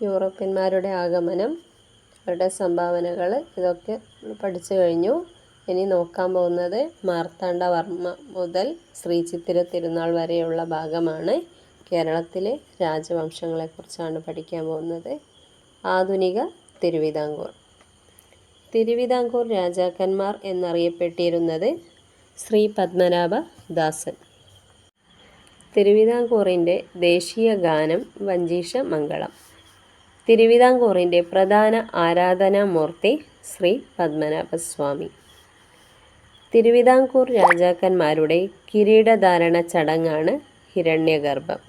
യൂറോപ്യന്മാരുടെ ആഗമനം അവരുടെ സംഭാവനകൾ ഇതൊക്കെ പഠിച്ചു കഴിഞ്ഞു. ഇനി നോക്കാൻ പോകുന്നത് മാർത്താണ്ഡവർമ്മ മുതൽ ശ്രീ ചിത്തിര തിരുനാൾ വരെയുള്ള ഭാഗമാണ്. കേരളത്തിലെ രാജവംശങ്ങളെക്കുറിച്ചാണ് പഠിക്കാൻ പോകുന്നത്. ആധുനിക തിരുവിതാംകൂർ. തിരുവിതാംകൂർ രാജാക്കന്മാർ എന്നറിയപ്പെട്ടിരുന്നത് ശ്രീ പത്മനാഭ ദാസൻ. തിരുവിതാംകൂറിന്റെ ദേശീയ ഗാനം വഞ്ചീഷ മംഗളം തിരുവിതാംകൂറിന്റെ പ്രധാന ആരാധനാമൂർത്തി ശ്രീ പത്മനാഭസ്വാമി. തിരുവിതാംകൂർ രാജാക്കന്മാരുടെ കിരീടധാരണ ചടങ്ങാണ് ഹിരണ്യഗർഭം.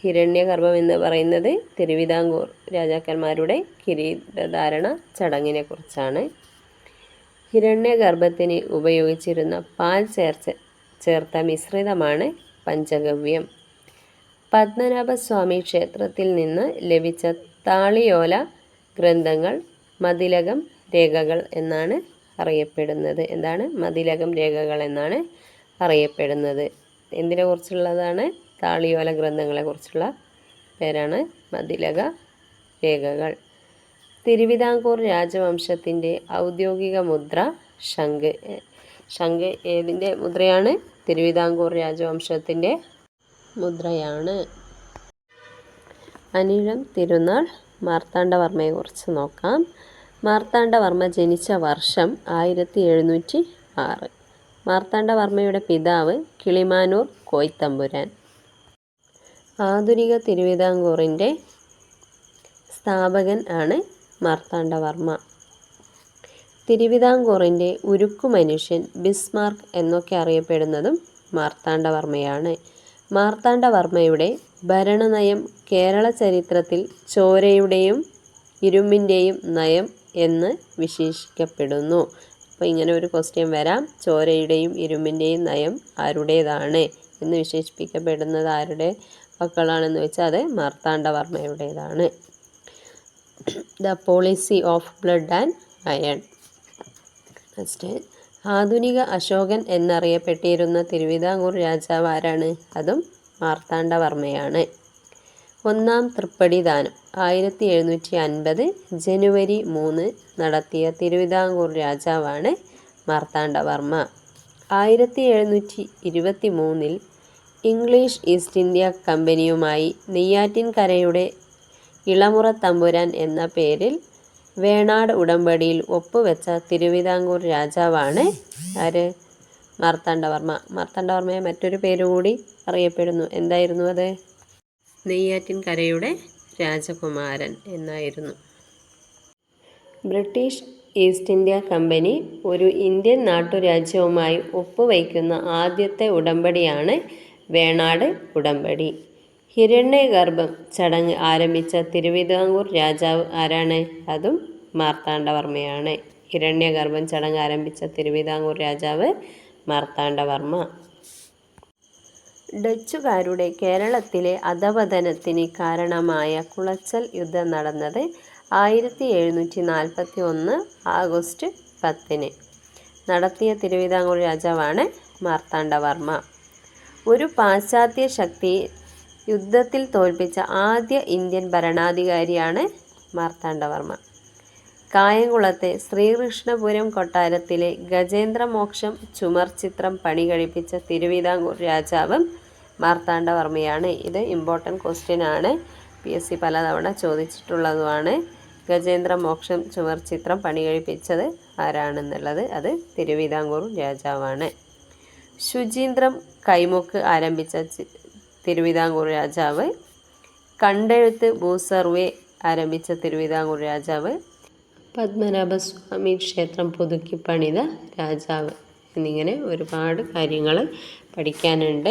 ഹിരണ്യഗർഭം എന്ന് പറയുന്നത് തിരുവിതാംകൂർ രാജാക്കന്മാരുടെ കിരീടധാരണ ചടങ്ങിനെ കുറിച്ചാണ്. ഹിരണ്യഗർഭത്തിന് ഉപയോഗിച്ചിരുന്ന പാൽ ചേർച്ച ചേർത്ത മിശ്രിതമാണ് പഞ്ചഗവ്യം. പത്മനാഭസ്വാമി ക്ഷേത്രത്തിൽ നിന്ന് ലഭിച്ച താളിയോല ഗ്രന്ഥങ്ങൾ മതിലകം രേഖകൾ എന്നാണ് അറിയപ്പെടുന്നത്. എന്താണ്? മതിലകം രേഖകൾ എന്നാണ് അറിയപ്പെടുന്നത്. എന്തിനെ കുറിച്ചുള്ളതാണ്? താളിയോല ഗ്രന്ഥങ്ങളെ കുറിച്ചുള്ള പേരാണ് മതിലക രേഖകൾ. തിരുവിതാംകൂർ രാജവംശത്തിന്റെ ഔദ്യോഗിക മുദ്ര ശംഖ്. ശംഖ് ഏതിന്റെ മുദ്രയാണ്? തിരുവിതാംകൂർ രാജവംശത്തിന്റെ മുദ്രയാണ്. അനിഴം തിരുനാൾ മാർത്താണ്ഡവർമ്മയെക്കുറിച്ച് നോക്കാം. മാർത്താണ്ഡവർമ്മ ജനിച്ച വർഷം ആയിരത്തി എഴുന്നൂറ്റി ആറ് മാർത്താണ്ഡവർമ്മയുടെ പിതാവ് കിളിമാനൂർ കോയ്ത്തമ്പുരാൻ. ആധുനിക തിരുവിതാംകൂറിന്റെ സ്ഥാപകൻ ആണ് മാർത്താണ്ഡവർമ്മ. തിരുവിതാംകൂറിന്റെ ഉരുക്കു മനുഷ്യൻ ബിസ്മാർക്ക് എന്നൊക്കെ അറിയപ്പെടുന്നതും മാർത്താണ്ഡവർമ്മയാണ്. മാർത്താണ്ഡവർമ്മയുടെ ഭരണനയം കേരള ചരിത്രത്തിൽ ചോരയുടെയും ഇരുമ്പിന്റെയും നയം എന്ന് വിശേഷിക്കപ്പെടുന്നു. അപ്പോൾ ഇങ്ങനെ ഒരു ക്വസ്റ്റ്യൻ വരാം. ചോരയുടെയും ഇരുമ്പിന്റെയും നയം ആരുടേതാണ് എന്ന് വിശേഷിപ്പിക്കപ്പെടുന്നത് ആരുടെ മക്കളാണെന്ന് വെച്ചാൽ അത് മാർത്താണ്ഡവർമ്മയുടേതാണ്. The policy of blood and iron next ആധുനിക അശോകൻ എന്നറിയപ്പെട്ടിരുന്ന തിരുവിതാംകൂർ രാജാവ് ആരാണ്? അതും മാർത്താണ്ഡവർമ്മയാണ്. ഒന്നാം തൃപ്പടി ദാനം ആയിരത്തി എഴുന്നൂറ്റി അൻപത് ജനുവരി മൂന്ന് നടത്തിയ തിരുവിതാംകൂർ രാജാവാണ് മാർത്താണ്ഡവർമ്മ. ആയിരത്തി എഴുന്നൂറ്റി ഇരുപത്തി മൂന്നിൽ ഇംഗ്ലീഷ് ഈസ്റ്റ് ഇന്ത്യ കമ്പനിയുമായി നെയ്യാറ്റിൻകരയുടെ ഇളമുറ തമ്പുരാൻ എന്ന പേരിൽ വേണാട് ഉടമ്പടിയിൽ ഒപ്പുവെച്ച തിരുവിതാംകൂർ രാജാവാണ് ആര്? മാർത്താണ്ഡവർമ്മ. മാർത്താണ്ഡവർമ്മയെ മറ്റൊരു പേരുകൂടി അറിയപ്പെടുന്നു. എന്തായിരുന്നു അത്? നെയ്യാറ്റിൻകരയുടെ രാജകുമാരൻ എന്നായിരുന്നു. ബ്രിട്ടീഷ് ഈസ്റ്റ് ഇന്ത്യ കമ്പനി ഒരു ഇന്ത്യൻ നാട്ടുരാജ്യവുമായി ഒപ്പുവയ്ക്കുന്ന ആദ്യത്തെ ഉടമ്പടിയാണ് വേണാട് ഉടമ്പടി. ഹിരണ്യഗർഭം ചടങ്ങ് ആരംഭിച്ച തിരുവിതാംകൂർ രാജാവ് ആരാണ്? അതും മാർത്താണ്ഡവർമ്മയാണ്. ഹിരണ്യഗർഭം ചടങ്ങ് ആരംഭിച്ച തിരുവിതാംകൂർ രാജാവ് മാർത്താണ്ഡവർമ്മ. ഡച്ചുകാരുടെ കേരളത്തിലെ അധപതനത്തിന് കാരണമായ കുളച്ചൽ യുദ്ധം നടന്നത് ആയിരത്തി എഴുന്നൂറ്റി നാൽപ്പത്തി ഒന്ന് ആഗസ്റ്റ് പത്തിന്. നടത്തിയ തിരുവിതാംകൂർ രാജാവാണ് മാർത്താണ്ഡവർമ്മ. ഒരു പാശ്ചാത്യ ശക്തി യുദ്ധത്തിൽ തോൽപ്പിച്ച ആദ്യ ഇന്ത്യൻ ഭരണാധികാരിയാണ് മാർത്താണ്ഡവർമ്മ. കായംകുളത്തെ ശ്രീകൃഷ്ണപുരം കൊട്ടാരത്തിലെ ഗജേന്ദ്രമോക്ഷം ചുമർ ചിത്രം പണി കഴിപ്പിച്ച തിരുവിതാംകൂർ രാജാവും മാർത്താണ്ഡവർമ്മയാണ്. ഇത് ഇമ്പോർട്ടന്റ് ക്വസ്റ്റ്യൻ ആണ്. പി എസ് സി പലതവണ ചോദിച്ചിട്ടുള്ളതുമാണ്. ഗജേന്ദ്രമോക്ഷം ചുമർ ചിത്രം പണി കഴിപ്പിച്ചത് ആരാണെന്നുള്ളത്. അത് തിരുവിതാംകൂർ രാജാവാണ്. ശുചീന്ദ്രം കൈമുക്ക് ആരംഭിച്ച തിരുവിതാംകൂർ രാജാവ്. കണ്ടെഴുത്ത് ഭൂസർവേ ആരംഭിച്ച തിരുവിതാംകൂർ രാജാവ്. പത്മനാഭസ്വാമി ക്ഷേത്രം പുതുക്കി പണിത രാജാവ് എന്നിങ്ങനെ ഒരുപാട് കാര്യങ്ങൾ പഠിക്കാനുണ്ട്.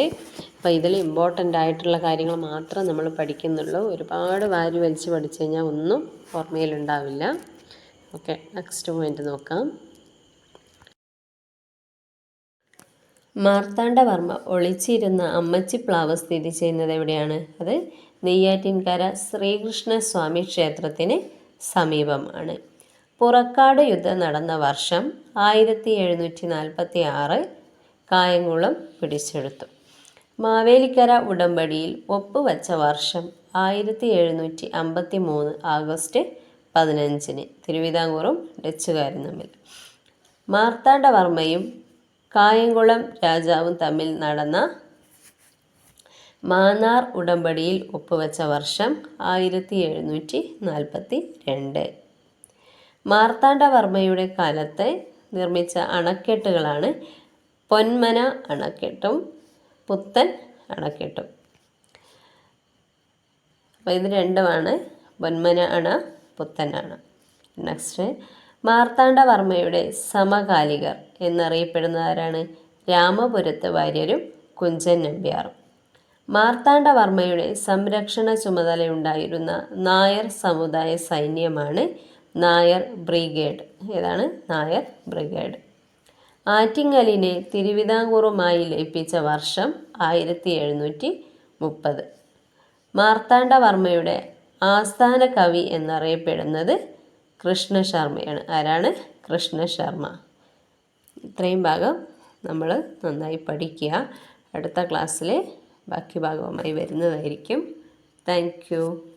അപ്പോൾ ഇതിൽ ഇമ്പോർട്ടന്റ് ആയിട്ടുള്ള കാര്യങ്ങൾ മാത്രം നമ്മൾ പഠിക്കുന്നുള്ളൂ. ഒരുപാട് വാരി വലിച്ച് പഠിച്ചു കഴിഞ്ഞാൽ ഒന്നും ഓർമ്മയിലുണ്ടാവില്ല. ഓക്കെ നെക്സ്റ്റ് പോയിന്റ് നോക്കാം. മാർത്താണ്ഡവർമ്മ ഒളിച്ചിരുന്ന അമ്മച്ചിപ്ലാവ് സ്ഥിതി ചെയ്യുന്നത് എവിടെയാണ്? അത് നെയ്യാറ്റിൻകര ശ്രീകൃഷ്ണസ്വാമി ക്ഷേത്രത്തിന് സമീപമാണ്. പുറക്കാട് യുദ്ധം നടന്ന വർഷം ആയിരത്തി എഴുന്നൂറ്റി നാൽപ്പത്തി ആറ് കായംകുളം പിടിച്ചെടുത്തു. മാവേലിക്കര ഉടമ്പടിയിൽ ഒപ്പുവച്ച വർഷം ആയിരത്തി എഴുന്നൂറ്റി അമ്പത്തി മൂന്ന് ആഗസ്റ്റ് പതിനഞ്ചിന് തിരുവിതാംകൂറും ഡച്ചുകാരും തമ്മിൽ. മാർത്താണ്ഡവർമ്മയും കായംകുളം രാജാവും തമ്മിൽ നടന്ന മാനാർ ഉടമ്പടിയിൽ ഒപ്പുവെച്ച വർഷം ആയിരത്തി എഴുന്നൂറ്റി നാൽപ്പത്തി രണ്ട് മാർത്താണ്ഡവർമ്മയുടെ കാലത്ത് നിർമ്മിച്ച അണക്കെട്ടുകളാണ് പൊന്മന അണക്കെട്ടും പുത്തൻ അണക്കെട്ടും. അപ്പോൾ ഇത് രണ്ടുമാണ് പൊന്മന അണ പുത്തൻ അണ. നെക്സ്റ്റ് മാർത്താണ്ഡവർമ്മയുടെ സമകാലികർ എന്നറിയപ്പെടുന്നവരാണ് രാമപുരത്ത് വാര്യരും കുഞ്ചൻ നമ്പ്യാറും. മാർത്താണ്ഡവർമ്മയുടെ സംരക്ഷണ ചുമതലയുണ്ടായിരുന്ന നായർ സമുദായ സൈന്യമാണ് നായർ ബ്രിഗേഡ്. ഏതാണ്? നായർ ബ്രിഗേഡ്. ആറ്റിങ്ങലിനെ തിരുവിതാംകൂറുമായി ലയിപ്പിച്ച വർഷം ആയിരത്തി എഴുന്നൂറ്റി മുപ്പത് മാർത്താണ്ഡവർമ്മയുടെ ആസ്ഥാന കവി എന്നറിയപ്പെടുന്നത് കൃഷ്ണശർമ്മയാണ് ആരാണ്? കൃഷ്ണ ശർമ്മ. ഇത്രയും ഭാഗം നമ്മൾ നന്നായി പഠിക്കുക. അടുത്ത ക്ലാസ്സിൽ ബാക്കി ഭാഗവുമായി വരുന്നതായിരിക്കും. താങ്ക്